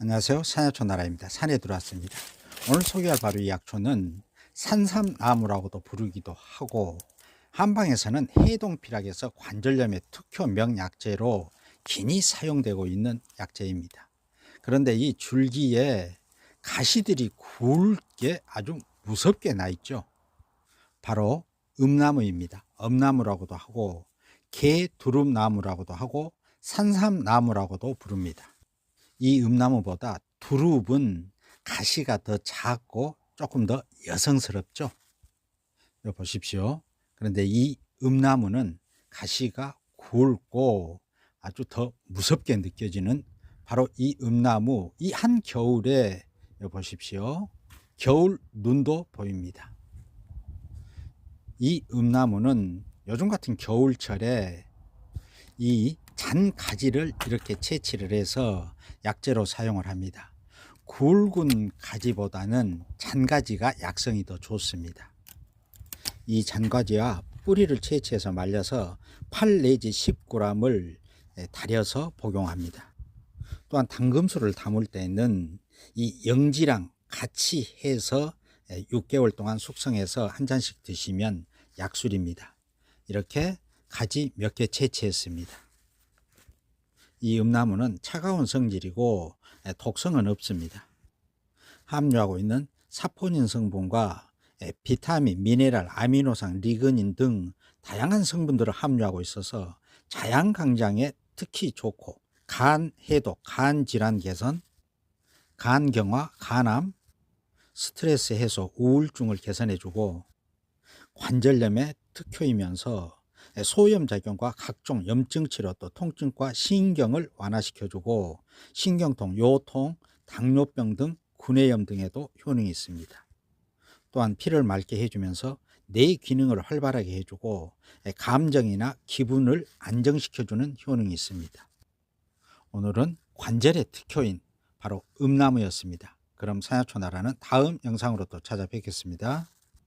안녕하세요. 산야초 나라입니다. 산에 들어왔습니다. 오늘 소개할 바로 이 약초는 산삼나무라고도 부르기도 하고 한방에서는 해동피락에서 관절염의 특효 명약제로 긴히 사용되고 있는 약제입니다. 그런데 이 줄기에 가시들이 굵게 아주 무섭게 나 있죠. 바로 음나무입니다. 엄나무라고도 하고 개두릅나무라고도 하고 산삼나무라고도 부릅니다. 이 음나무보다 두릅은 가시가 더 작고 조금 더 여성스럽죠. 보십시오. 그런데 이 음나무는 가시가 굵고 아주 더 무섭게 느껴지는 바로 이 음나무 이 한 겨울에 보십시오. 겨울 눈도 보입니다. 이 음나무는 요즘 같은 겨울철에 이 잔 가지를 이렇게 채취를 해서 약재로 사용을 합니다. 굵은 가지보다는 잔가지가 약성이 더 좋습니다. 이 잔가지와 뿌리를 채취해서 말려서 8 내지 10g을 달여서 복용합니다. 또한 당금수를 담을 때는 이 영지랑 같이 해서 6개월 동안 숙성해서 한 잔씩 드시면 약술입니다. 이렇게 가지 몇 개 채취했습니다. 이 음나무는 차가운 성질이고 독성은 없습니다. 함유하고 있는 사포닌 성분과 비타민, 미네랄, 아미노산, 리그닌 등 다양한 성분들을 함유하고 있어서 자양 강장에 특히 좋고 간 해독, 간 질환 개선, 간 경화, 간암, 스트레스 해소, 우울증을 개선해주고 관절염의 특효이면서 소염 작용과 각종 염증 치료 또 통증과 신경을 완화시켜주고 신경통, 요통, 당뇨병 등 구내염 등에도 효능이 있습니다. 또한 피를 맑게 해주면서 뇌 기능을 활발하게 해주고 감정이나 기분을 안정시켜주는 효능이 있습니다. 오늘은 관절의 특효인 바로 음나무였습니다. 그럼 사야초 나라는 다음 영상으로 또 찾아뵙겠습니다.